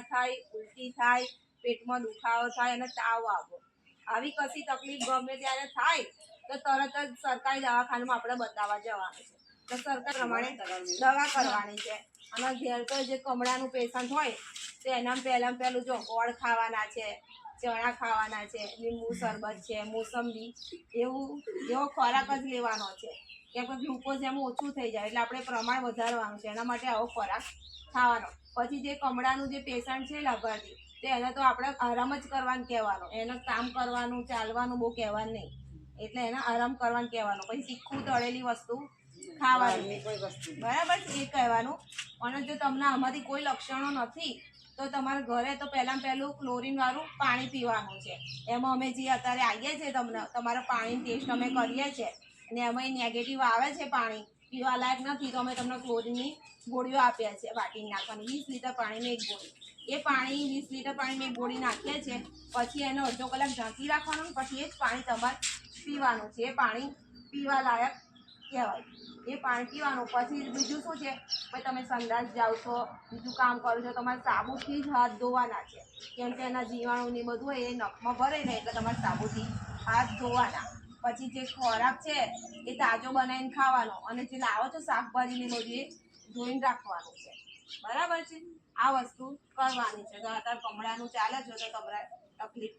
થાય, ઉલટી થાય, પેટમાં દુખાવો થાય અને તાવ આવો આવી કશી તકલીફ ગમે ત્યારે થાય, તો તરત જ સરકારી દવાખાનામાં આપણે બતાવવા જવાનું છે. તો સરકાર પ્રમાણે દવા કરવાની છે. અને ઘેર તો જે કમળાનું પેશન્ટ હોય, તો એના પહેલાં પહેલું જો ગોળ ખાવાના છે, ચણા ખાવાના છે, લીંબુ શરબત છે, મોસંબી, એવું, એવો ખોરાક જ લેવાનો છે. કે ગ્લુકોઝ એમ ઓછું થઈ જાય એટલે આપણે પ્રમાણ વધારવાનું છે. એના માટે આવો ખોરાક ખાવાનો. પછી જે કમળાનું જે પેશન્ટ છે લાભાર્થી તો એને તો આપણે આરામ જ કરવાનું કહેવાનું. એને કામ કરવાનું ચાલવાનું બહુ કહેવાનું નહીં. એટલે એને આરામ કરવાનું કહેવાનું. પછી શીખવું તળેલી વસ્તુ ખાવાની. બરાબર છે? એ કહેવાનું. અને જો તમને આમાંથી કોઈ લક્ષણો નથી તો તમારા ઘરે તો પહેલાં પહેલું ક્લોરીનવાળું પાણી પીવાનું છે. એમાં અમે જે અત્યારે આવીએ છીએ તમને તમારા પાણીની ટેસ્ટ અમે કરીએ છીએ. અને એમાં નેગેટિવ આવે છે પાણી. પીવા લાયક નથી તો અમે તમને ક્લોરીનની ગોળીઓ આપ્યા છે, વાટી નાખવાની. વીસ લીટર પાણીની એક ગોળી. એ પાણી, વીસ લીટર પાણીની એક ગોળી નાખીએ છીએ, પછી એને અડધો કલાક ઢાંકી રાખવાનું પછી એ જ પાણી તમારે પીવાનું છે. એ પાણી પીવા લાયક કહેવાય. એ પાણી પીવાનું. પછી બીજું શું છે? ભાઈ તમે સંદાસ જાઓ છો, બીજું કામ કરો છો, તમારે સાબુથી જ હાથ ધોવાના છે. કેમ કે એના જીવાણુ ને બધું એ નખમાં ભરે ને એટલે તમારે સાબુથી હાથ ધોવાના. પછી જે ખોરાક છે, એ તાજો બનાવીને ખાવાનો અને જે લાવો છો શાકભાજી ને બધું એ ધોઈને રાખવાનું છે. બરાબર છે? આ વસ્તુ કરવાની છે. તો અત્યારે કમળાનું ચાલે છે, તો તમારે તકલીફ